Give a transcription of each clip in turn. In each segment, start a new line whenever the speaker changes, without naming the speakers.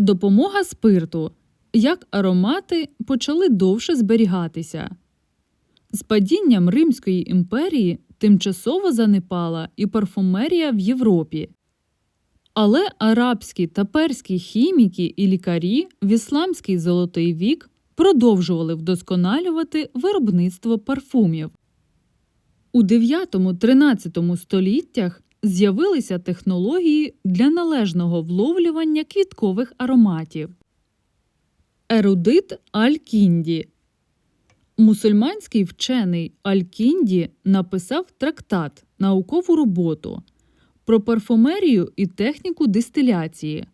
Допомога спирту. Як аромати почали довше зберігатися. З падінням Римської імперії тимчасово занепала і парфумерія в Європі. Але арабські та перські хіміки і лікарі в ісламський золотий вік продовжували вдосконалювати виробництво парфумів. У 9-13 століттях з'явилися технології для належного вловлювання квіткових ароматів. Ерудит Аль-Кінді Мусульманський вчений Аль-Кінді написав трактат, наукову роботу про парфумерію і техніку дистиляції.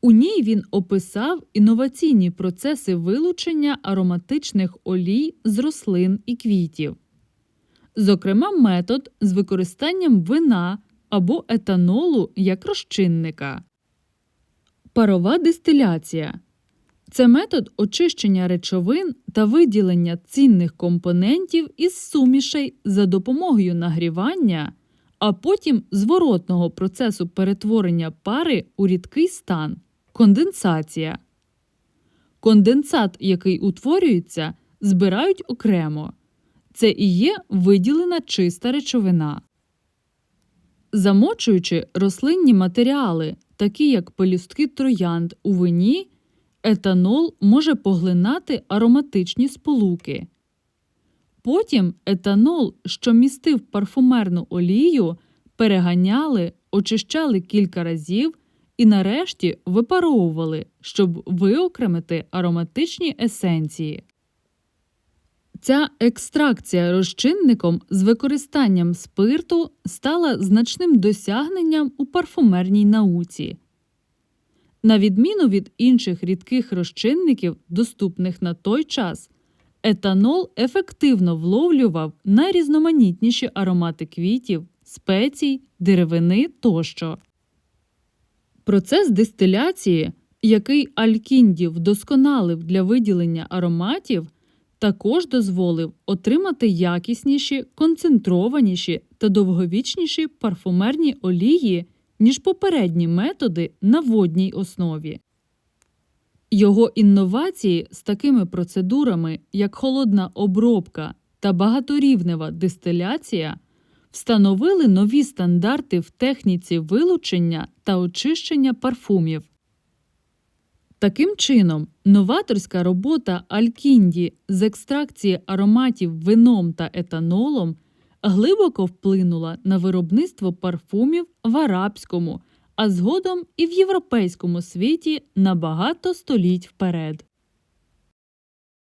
У ній він описав інноваційні процеси вилучення ароматичних олій з рослин і квітів, зокрема, метод з використанням вина або етанолу як розчинника. Парова дистиляція це метод очищення речовин та виділення цінних компонентів із сумішей за допомогою нагрівання, а потім зворотного процесу перетворення пари у рідкий стан конденсація. Конденсат, який утворюється, збирають окремо. Це і є виділена чиста речовина. Замочуючи рослинні матеріали, такі як пелюстки троянд у вині, етанол може поглинати ароматичні сполуки. Потім етанол, що містив парфумерну олію, переганяли, очищали кілька разів і нарешті випаровували, щоб виокремити ароматичні есенції. Ця екстракція розчинником з використанням спирту стала значним досягненням у парфумерній науці. На відміну від інших рідких розчинників, доступних на той час, етанол ефективно вловлював найрізноманітніші аромати квітів, спецій, деревини тощо. Процес дистиляції, який Алькінді вдосконалив для виділення ароматів, також дозволив отримати якісніші, концентрованіші та довговічніші парфумерні олії, ніж попередні методи на водній основі. Його інновації з такими процедурами, як холодна обробка та багаторівнева дистиляція, встановили нові стандарти в техніці вилучення та очищення парфумів. Таким чином, новаторська робота Алькінді з екстракції ароматів вином та етанолом глибоко вплинула на виробництво парфумів в арабському, а згодом і в європейському світі на багато століть вперед.